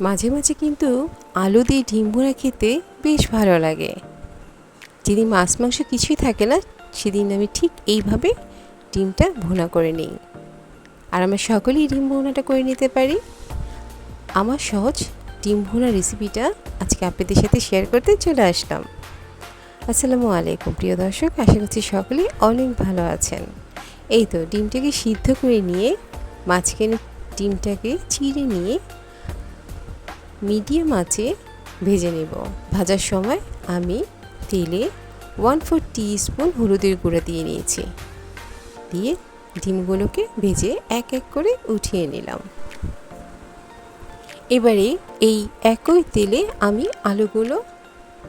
মাঝে মাঝে কিন্তু আলু দিয়ে ডিম ভুনা খেতে বেশ ভালো লাগে। যেদিন মাছ মাংস কিছুই থাকে না, সেদিন আমি ঠিক এইভাবে ডিমটা ভুনা করে নিই। আর আমরা সকলেই ডিম ভুনাটা করে নিতে পারি। আমার সহজ ডিম ভুনা রেসিপিটা আজকে আপনাদের সাথে শেয়ার করতে চলে আসলাম। আসসালামু আলাইকুম, প্রিয় দর্শক, আশা করছি সকলেই অনেক ভালো আছেন। এই তো ডিমটাকে সিদ্ধ করে নিয়ে মাঝখানে ডিমটাকে চিড়ে নিয়ে মিডিয়াম আঁচে ভেজে নেব। ভাজার সময় আমি তেলে ওয়ান ফোর স্পুন হলুদের গুঁড়া দিয়ে নিয়েছি। দিয়ে ডিমগুলোকে ভেজে এক এক করে উঠিয়ে নিলাম। এবারে এই একই তেলে আমি আলুগুলো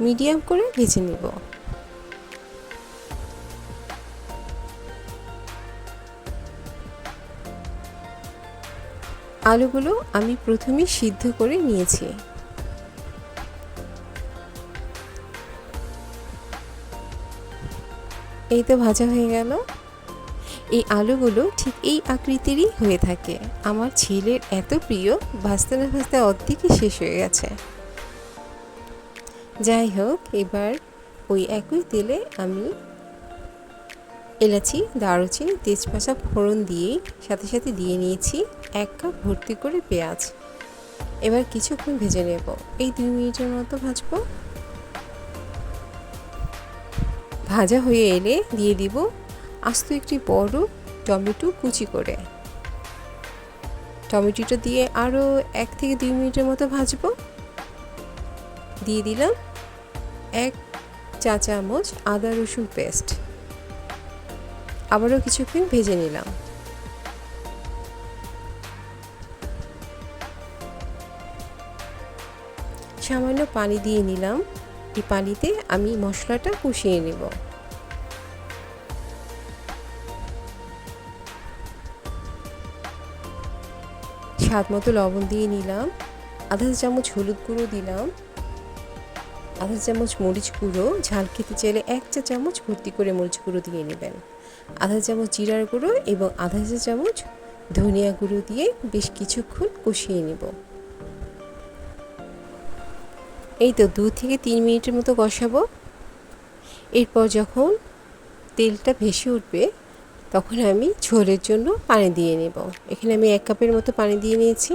মিডিয়াম করে ভেজে নেব। আলুগুলো আমি প্রথমে সিদ্ধ করে নিয়েছি। এই তো ভাজা হয়ে গেল। এই আলুগুলো ঠিক এই আকৃতিরই হয়ে থাকে। আমার ছেলের এত প্রিয়, ভাজতে না ভাজতে অর্ধেকই শেষ হয়ে গেছে। যাই হোক, এবার ওই একই তেলে আমি এলাচি, দারুচিনি, তেজপাতা ফোড়ন দিয়ে সাথে সাথে দিয়ে নিয়েছি এক কাপ ভর্তি করে পেঁয়াজ। এবার কিছুক্ষণ ভেজে নেব। এই দুই মিনিটের মতো ভাজবো। ভাজা হয়ে এলে দিয়ে দিব আস্ত একটি বড় টমেটো কুচি করে। টমেটোটা দিয়ে আরও এক থেকে দুই মিনিটের মতো ভাজবো। দিয়ে দিলাম এক চা চামচ আদা রসুন পেস্ট। আবারও কিছুক্ষণ ভেজে নিলাম। সামান্য পানি দিয়ে নিলাম। এই পানিতে আমি মশলাটা কষিয়ে নেব। স্বাদ মতো লবণ দিয়ে নিলাম। আধা চামচ হলুদ গুঁড়ো দিলাম। আধা চামচ মরিচ গুঁড়ো। ঝাল খেতে চাইলে এক চা চামচ ভর্তি করে মরিচ গুঁড়ো দিয়ে নেবেন। আধা চামচ জিরার গুঁড়ো এবং আধা চা চামচ ধনিয়া গুঁড়ো দিয়ে বেশ কিছুক্ষণ কষিয়ে নেব। এই তো দু থেকে তিন মিনিটের মতো কষাবো। এরপর যখন তেলটা ভেসে উঠবে, তখন আমি ঝোলের জন্য পানি দিয়ে নেব। এখানে আমি এক কাপের মতো পানি দিয়ে নিয়েছি।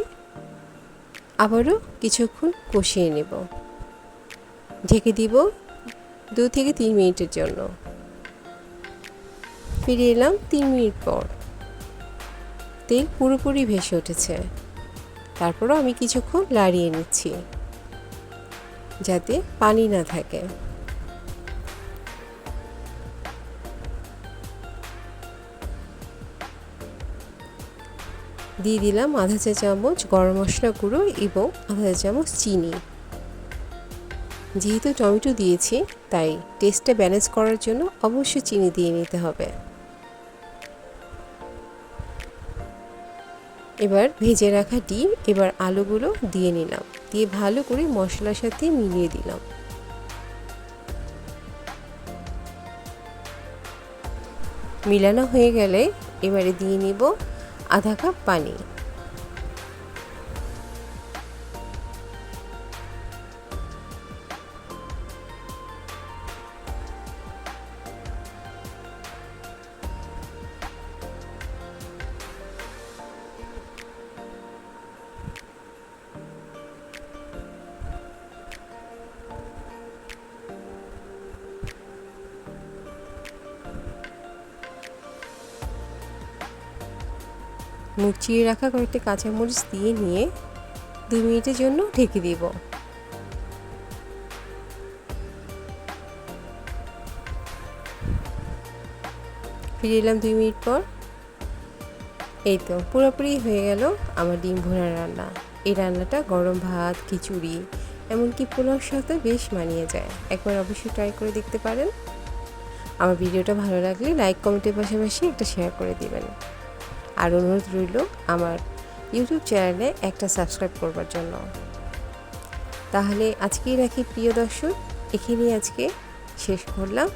আবারও কিছুক্ষণ কষিয়ে নেব। ঢেকে দিব দু থেকে তিন মিনিটের জন্য। ফিরে এলাম তিন মিনিট পর। তেল পুরোপুরি ভেসে উঠেছে। তারপরও আমি কিছুক্ষণ লাড়িয়ে নিচ্ছি। যাতে পানি না থাকে। দিয়ে দিলাম আধা চা চামচ গরম মশলা গুঁড়ো এবং আধা চা চামচ চিনি। যেহেতু টমেটো দিয়েছি, তাই টেস্টটা ব্যালেন্স করার জন্য অবশ্যই চিনি দিয়ে নিতে হবে। এবার ভেজে রাখা ডিম, এবার আলুগুলো দিয়ে নিলাম। দিয়ে ভালো করে মশলার সাথে মিলিয়ে দিলাম। মিলানো হয়ে গেলে এবারে দিয়ে নিব আধা কাপ পানি। মুচিয়ে রাখা কয়েকটি কাঁচামরিচ দিয়ে নিয়ে দুই মিনিটের জন্য ঢেকে দিব। ফিরে এলাম দুই মিনিট পর। এই তো, পুরোপুরি হয়ে গেল আমার ডিম ভোনা রান্না। এই রান্নাটা গরম ভাত, খিচুড়ি, এমনকি পোলাওর সাথে বেশ মানিয়ে যায়। একবার অবশ্যই ট্রাই করে দেখতে পারেন। আমার ভিডিওটা ভালো লাগলে লাইক কমেন্টের পাশাপাশি একটা শেয়ার করে দিবেন। আর অনুরোধ রইল আমার ইউটিউব চ্যানেলে একটা সাবস্ক্রাইব করবার জন্য। তাহলে আজকেই রাখি প্রিয় দর্শক, এখানেই আজকে শেষ করলাম।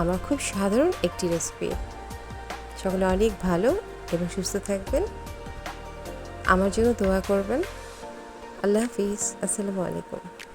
আমার খুব সাধারণ একটি রেসিপি সকলে অনেক ভালো এবং সুস্থ থাকবেন। আমার জন্য দোয়া করবেন। আল্লাহ হাফিজ। আসসালামু আলাইকুম।